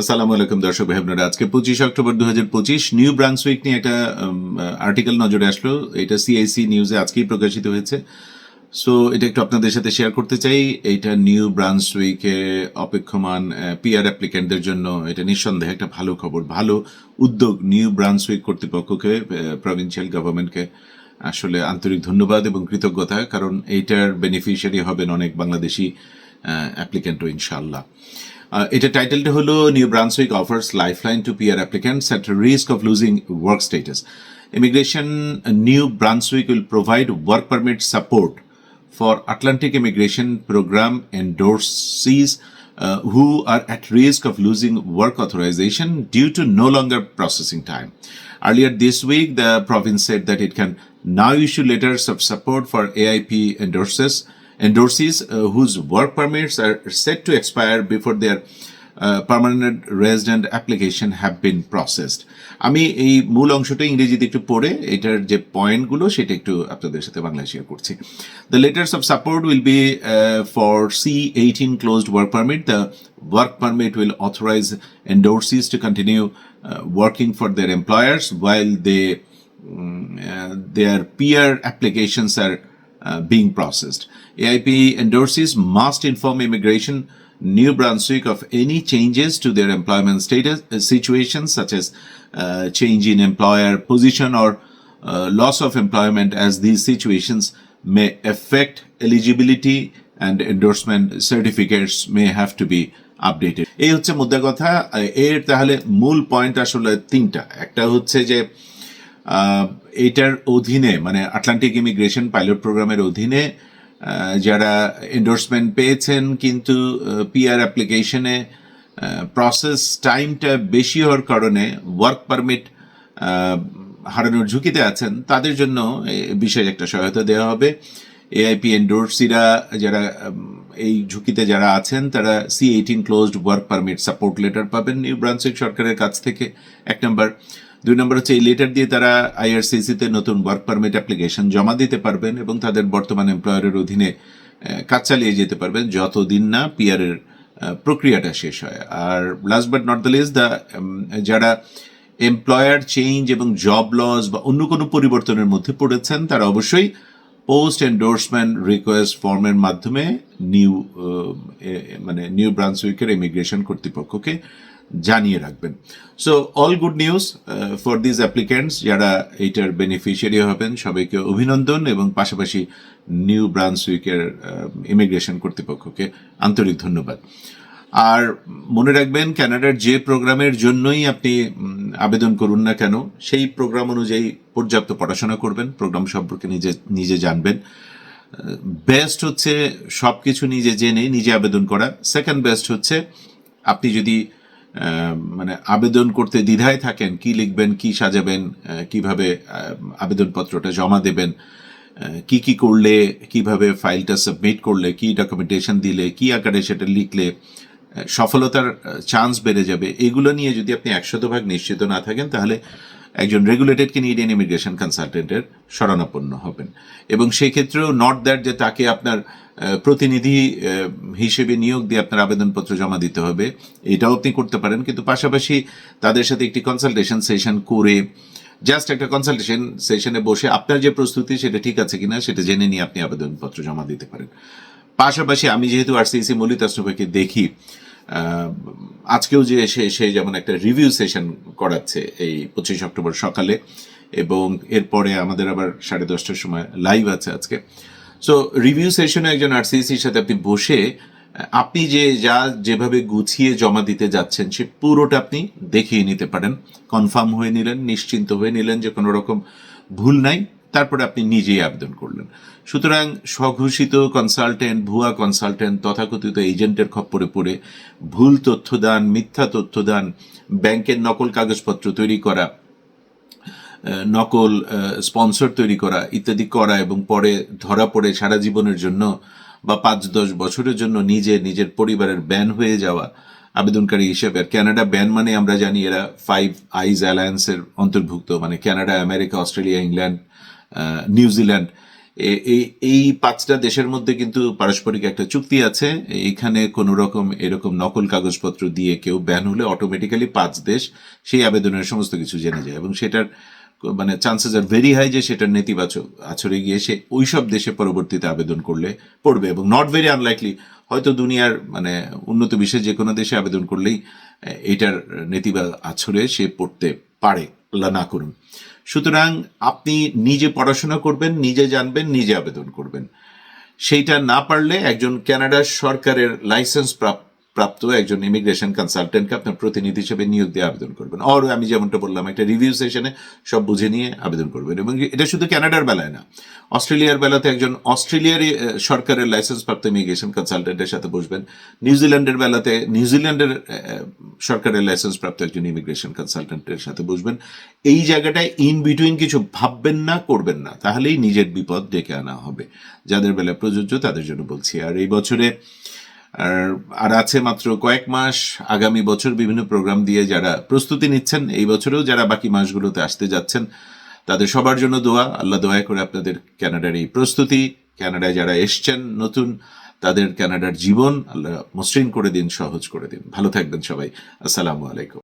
আসসালামু আলাইকুম দর্শক ভাই বোনেরা আজকে পঁচিশ অক্টোবর দু হাজার পঁচিশ নিউ ব্রান্সউইক নিয়ে একটা আর্টিকেল নজরে আসলো। এটা সিআইসি নিউজে আজকেই প্রকাশিত হয়েছে। সো এটা একটু আপনাদের সাথে শেয়ার করতে চাই। এটা নিউ ব্রান্সউইকে অপেক্ষমান পিআর অ্যাপ্লিকেন্টদের জন্য এটা নিঃসন্দেহে একটা ভালো খবর ভালো উদ্যোগ নিউ ব্রান্সউইক কর্তৃপক্ষকে প্রভিন্সিয়াল গভর্নমেন্টকে আসলে আন্তরিক ধন্যবাদ এবং কৃতজ্ঞতা কারণ এইটার বেনিফিশিয়ারি হবেন অনেক বাংলাদেশি অ্যাপ্লিকেন্টও ইনশাআল্লাহ। Uh, এটা টাইটেলটা হলো New Brunswick offers lifeline to PR applicants at risk of losing work status immigration New Brunswick will provide work permit support for Atlantic Immigration Program endorsees uh, who are at risk of losing work authorization due to no longer processing time. Earlier this week, the province said that it can now issue letters of support for AIP endorses, endorsees uh, whose work permits are set to expire before their uh, permanent resident application have been processed. আমি এই মূল অংশটা ইংরেজিতে একটু পড়ে এটার যে পয়েন্টগুলো সেটা একটু আপনাদের সাথে বাংলায় শেয়ার করছি the letters of support will be for C eighteen closed work permit the work permit will authorize endorsees to continue uh, working for their employers while they uh, their peer applications are uh, being processed. AIP endorsees must inform immigration New Brunswick of any changes to their employment status uh, situations such as uh, change in employer position or uh, loss of employment as these situations may affect eligibility and endorsement certificates may have to be updated এই হচ্ছে মুদ্রা কথা এর তাহলে মূল point আসলে তিনটা একটা হচ্ছে যে এটার অধীনে মানে আটলান্টিক ইমিগ্রেশন পাইলট প্রোগ্রামের অধীনে যারা এন্ডোর্সমেন্ট পেয়েছেন, কিন্তু পিআর অ্যাপ্লিকেশনে প্রসেস টাইমটা বেশি হওয়ার কারণে ওয়ার্ক পারমিট হারানোর ঝুঁকিতে আছেন, তাদের জন্য বিষয়ে একটা সহায়তা দেওয়া হবে। এআইপি এন্ডোর্সিরা যারা এই ঝুঁকিতে যারা আছেন, তারা C eighteen closed work permit support letter পাবেন নিউ ব্রান্সউইক সরকারের কাছ থেকে, এক নম্বর দুই নম্বর হচ্ছে এই লেটার দিয়ে তারা আইআরসিসিতে নতুন ওয়ার্ক পারমিট অ্যাপ্লিকেশন জমা দিতে পারবেন এবং তাদের বর্তমান এমপ্লয়ারের অধীনে কাজ চালিয়ে যেতে পারবেন যতদিন না পিআরের প্রক্রিয়াটা শেষ হয়। আর last but not the least the যারা এমপ্লয়ার চেঞ্জ এবং জব লস বা অন্য কোনো পরিবর্তনের মধ্যে পড়েছেন, তারা অবশ্যই পোস্ট এন্ডোর্সমেন্ট রিকোয়েস্ট ফর্মের মাধ্যমে নিউ মানে নিউ ব্রাঞ্চ উইকের ইমিগ্রেশন কর্তৃপক্ষকে জানিয়ে রাখবেন। So all good news for this applicants যারা এইটার বেনিফিশিয়ারি হবেন, সবাইকে অভিনন্দন এবং পাশাপাশি নিউ ব্রাঞ্চ উইকের ইমিগ্রেশন কর্তৃপক্ষকে আন্তরিক ধন্যবাদ। আর মনে রাখবেন, ক্যানাডার যে প্রোগ্রামের জন্যই আপনি আবেদন করুন না কেন, সেই প্রোগ্রাম অনুযায়ী পর্যাপ্ত পড়াশোনা করবেন, প্রোগ্রাম সম্পর্কে নিজে নিজে জানবেন। বেস্ট হচ্ছে সব কিছু নিজে জেনে, নিজে আবেদন করা। সেকেন্ড বেস্ট হচ্ছে আপনি যদি মানে আবেদন করতে দ্বিধায় থাকেন, কি লিখবেন, কি সাজাবেন কীভাবে আবেদনপত্রটা জমা দেবেন কি কি করলে, কীভাবে ফাইলটা সাবমিট করলে, কি ডকুমেন্টেশন দিলে, কি আকারে সেটা লিখলে সফলতার চান্স বেড়ে যাবে। এগুলো নিয়ে যদি আপনি একশত ভাগ নিশ্চিত না থাকেন, তাহলে একজন রেগুলেটেড কেনেডিয়ান ইমিগ্রেশন কনসালটেন্টের শরণাপন্ন হবেন। এবং সেই ক্ষেত্রেও নট দ্যাট যে তাকে আপনার প্রতিনিধি হিসেবে নিয়োগ দিয়ে আপনার আবেদনপত্র জমা দিতে হবে, এটাও আপনি করতে পারেন। কিন্তু পাশাপাশি তাদের সাথে একটি কনসালটেশন সেশন করে জাস্ট একটা কনসালটেশন সেশনে বসে আপনার যে প্রস্তুতি, সেটা ঠিক আছে কিনা, সেটা জেনে নিয়ে আপনি আবেদনপত্র জমা দিতে পারেন। পাশাপাশি আমি যেহেতু আরসিসি মলিত আশরফকে দেখি আজকেও যে সে সে যেমন একটা রিভিউ সেশন করাচ্ছে এই পঁচিশ অক্টোবর সকালে, এবং এরপরে আমাদের আবার সাড়ে দশটার সময় লাইভ আছে আজকে। সো রিভিউ সেশনে একজন আরসিসির সাথে আপনি বসে, আপনি যে, যা যেভাবে গুছিয়ে জমা দিতে যাচ্ছেন, সে পুরোটা আপনি দেখিয়ে নিতে পারেন। কনফার্ম হয়ে নিলেন, নিশ্চিন্ত হয়ে নিলেন যে কোনো রকম ভুল নাই। তারপরে আপনি নিজেই আবেদন করলেন। সুতরাং স্বঘোষিত কনসালটেন্ট ভুয়া কনসালটেন্ট তথাকথিত এজেন্টের খপ্পরে পড়ে ভুল তথ্যদান, মিথ্যা তথ্যদান, ব্যাংকের নকল কাগজপত্র তৈরি করা নকল স্পন্সর তৈরি করা ইত্যাদি করা এবং পরে ধরা পড়ে সারা জীবনের জন্য বা পাঁচ দশ বছরের জন্য নিজে নিজের পরিবারের ব্যান হয়ে যাওয়া আবেদনকারী হিসেবে। আর কানাডা ব্যান মানে আমরা জানি এরা ফাইভ আইজ অ্যালায়েন্সের অন্তর্ভুক্ত মানে Canada America, Australia, England New Zealand এই পাঁচটা দেশের মধ্যে কিন্তু পারস্পরিক একটা চুক্তি আছে। এখানে কোনো রকম এরকম নকল কাগজপত্র দিয়ে কেউ ব্যান হলে অটোমেটিক্যালি পাঁচ দেশ সেই আবেদনের সমস্ত কিছু জেনে যায় এবং সেটার মানে চান্সেস আর ভেরি হাই যে সেটার নেতিবাচক আছরে গিয়ে সে ওই সব দেশে পরবর্তীতে আবেদন করলে পড়বে এবং নট ভেরি আনলাইকলি হয়তো দুনিয়ার মানে উন্নত বিশ্বের যে কোনো দেশে আবেদন করলেই এটার নেতিবাচক আছরে সে পড়তে পারে। না করুন। সুতরাং আপনি নিজে পড়াশোনা করবেন, নিজে জানবেন, নিজে আবেদন করবেন। সেইটা না পারলে একজন কানাডার সরকারের লাইসেন্স প্রাপ্ত একজন ইমিগ্রেশন কনসালটেন্টকে আপনার প্রতিনিধি হিসেবে নিয়োগ দিয়ে আবেদন করবেন। অর আমি যেমনটা বললাম, একটা রিভিউ সেশনে সব বুঝে নিয়ে আবেদন করবেন। এবং এটা শুধু কানাডার বেলায় না, অস্ট্রেলিয়ার বেলাতে একজন অস্ট্রেলিয়ার সরকারের লাইসেন্স প্রাপ্ত ইমিগ্রেশন কনসালটেন্টের সাথে বসবেন। নিউজিল্যান্ডের বেলাতে নিউজিল্যান্ডের সরকারের লাইসেন্স প্রাপ্ত একজন ইমিগ্রেশন কনসালটেন্টের সাথে বসবেন। এই জায়গাটায় ইন বিটুইন কিছু ভাববেন না, করবেন না, তাহলেই নিজের বিপদ ডেকে আনা হবে। যাদের বেলা প্রযোজ্য তাদের জন্য বলছি। আর এই বছরে আর আর আছে মাত্র কয়েক মাস। আগামী বছর বিভিন্ন প্রোগ্রাম দিয়ে যারা প্রস্তুতি নিচ্ছেন, এই বছরেও যারা বাকি মাসগুলোতে আসতে যাচ্ছেন, তাদের সবার জন্য দোয়া। আল্লাহ দোয়া করে আপনাদের ক্যানাডার এই প্রস্তুতি, ক্যানাডায় যারা এসছেন নতুন, তাদের ক্যানাডার জীবন আল্লাহ মসৃণ করে দিন, সহজ করে দিন। ভালো থাকবেন সবাই। আসসালামু আলাইকুম।